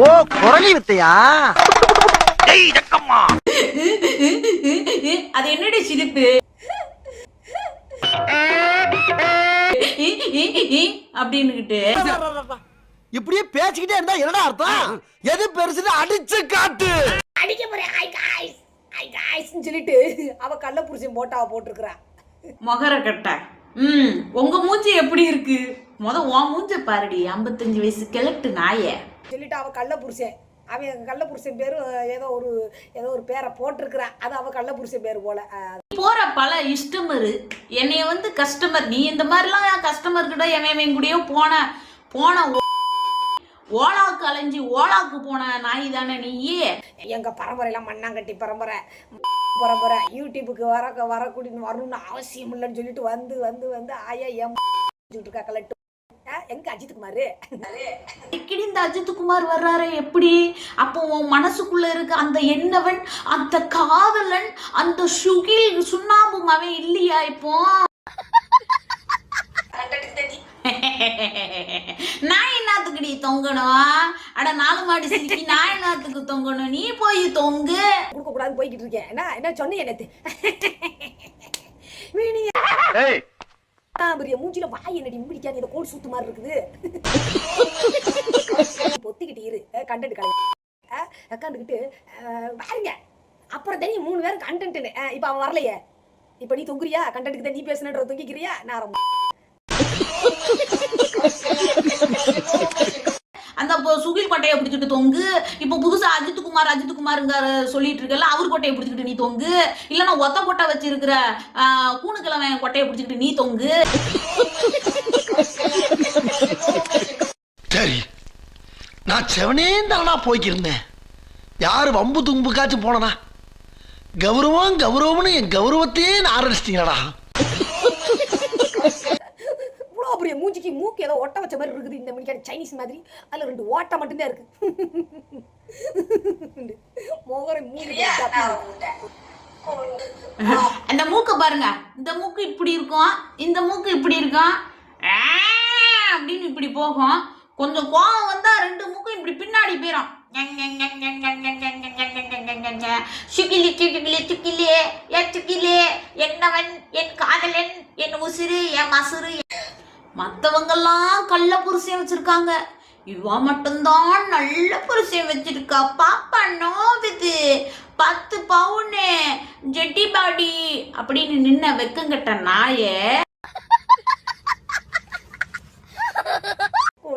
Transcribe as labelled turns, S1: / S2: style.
S1: ஓ குரலி வித்தையா?
S2: அது என்னடி சிரிப்பு? அப்படின்னுகிட்டு.
S1: இப்படியே பேசிக்கிட்டே இருந்தா என்னடா அர்த்தம்? எது பெருசுன்னு அடிச்சு காட்டு.
S3: அடிக்க போறேன். ஐ காய்ஸ் ஐ காய்ஸ்னு சொல்லிட்டு அவ கள்ள புருஷன் போட்டாவ போட்டிருக்கிறா.
S2: மொகர கட்ட. ம் உங்க மூஞ்சி எப்படி இருக்கு? முத உன் மூஞ்ச பாருடி 55 வயசு கிழட்டு நாய.
S3: சொல்லிட்டு அவ கள்ள புருஷன். அவன் கள்ள புருஷன் பேரு ஏதோ ஒரு ஏதோ ஒரு பேரை போட்டிருக்கிறா. அது அவ கள்ள புருஷன் பேரு போல.
S2: போற பல இஷ்டமரு என்னைய வந்து கஸ்டமர் நீ இந்த மாதிரிலாம் கஸ்டமர் கிட்ட எவன் கூடயோ போன போன ஓலாக்கு அலைஞ்சு ஓலாக்கு போன நாய் தானே நீயே?
S3: எங்க பரம்பரையெல்லாம் மண்ணாங்கட்டி பரம்பரை. பரம்பரை. யூடியூபுக்கு வர வரக்கூடிய வரணும்னு அவசியம் இல்லைன்னு சொல்லிட்டு வந்து வந்து வந்து ஆயா ஏன் இருக்கா கலட்டு எங்க அஜித் குமார்
S2: அடிக்கடி இந்த அஜித்குமார் வர்றாரு எப்படி? அப்போ உன் மனசுக்குள்ள இருக்க அந்த எண்ணவன் அந்த காதலன் அந்த சுகில் சுண்ணாம்பு அவன் இல்லையா இப்போ? நான் என்னத்துக்குடி தொங்கணும் அட நாலு மாடி சிரிக்கி நான் என்னத்துக்கு தொங்கணும்? நீ போய் தொங்கு.
S3: கொடுக்க கூடாது போய்கிட்டு இருக்கேன். என்ன என்ன சொன்னீங்க நேத்து நீ பெரிய மூஞ்சில வாய் என்னடி முடிக்காது இந்த கோல் சூத்து மாதிரி இருக்குது. பொத்திக்கிட்டு இரு. கண்டென்ட் கடை உட்காந்துக்கிட்டு பாருங்க. அப்புறம் தெரியும் மூணு பேரும் கண்டென்ட்னு இப்போ அவன் வரலையே. இப்போ நீ தொங்குறியா? கண்டென்ட்டுக்கு தான் நீ பேசுனன்ற தொங்கிக்கிறியா நான் ரொம்ப
S2: சுகில் கொட்டையை பிடிச்சிட்டு தொங்கு. இப்போ புதுசா அஜித்குமார் அஜித்குமாருங்க சொல்லிட்டு இருக்கல அவர் கொட்டையை பிடிச்சிக்கிட்டு நீ தொங்கு. இல்லைன்னா ஒத்த கொட்டை வச்சிருக்கிற கூணுக்கிழமை கொட்டையை பிடிச்சிக்கிட்டு நீ தொங்கு.
S1: சரி. நான் செவனே தானா போய்க்கிருந்தேன். யாரு வம்பு தும்புக்காச்சும் போனனா? கௌரவம் கௌரவம்னு என் கௌரவத்தையே ஆரம்பிச்சிட்டீங்களா
S3: பெரிய மூஞ்சிக்கு மூக்கு ஏதோ ஒட்ட வச்ச மாதிரி இருக்குது இந்த மணிக்கான சைனீஸ் மாதிரி அதில் ரெண்டு ஓட்டை மட்டும்தான் இருக்கு மோகரை மூஞ்சி
S2: அந்த மூக்கை பாருங்க இந்த மூக்கு இப்படி இருக்கும் இந்த மூக்கு இப்படி இருக்கும் அப்படின்னு இப்படி போகும் கொஞ்சம் கோவம் வந்தா ரெண்டு மூக்கும் இப்படி பின்னாடி போயிடும் சுகிலி சுகிலி சுகிலி என் சுகிலி என்னவன் என் காதலன் என் உசிறு என் மசுறு மற்றவங்கெல்லாம் கள்ள புருஷன் வச்சிருக்காங்க. இவா மட்டும்தான் நல்ல புருஷன் வச்சிருக்கா. பாப்பா நோவுது பத்து பவுனு ஜெட்டி பாடி அப்படின்னு நின்ன வெக்கங்கட்ட நாய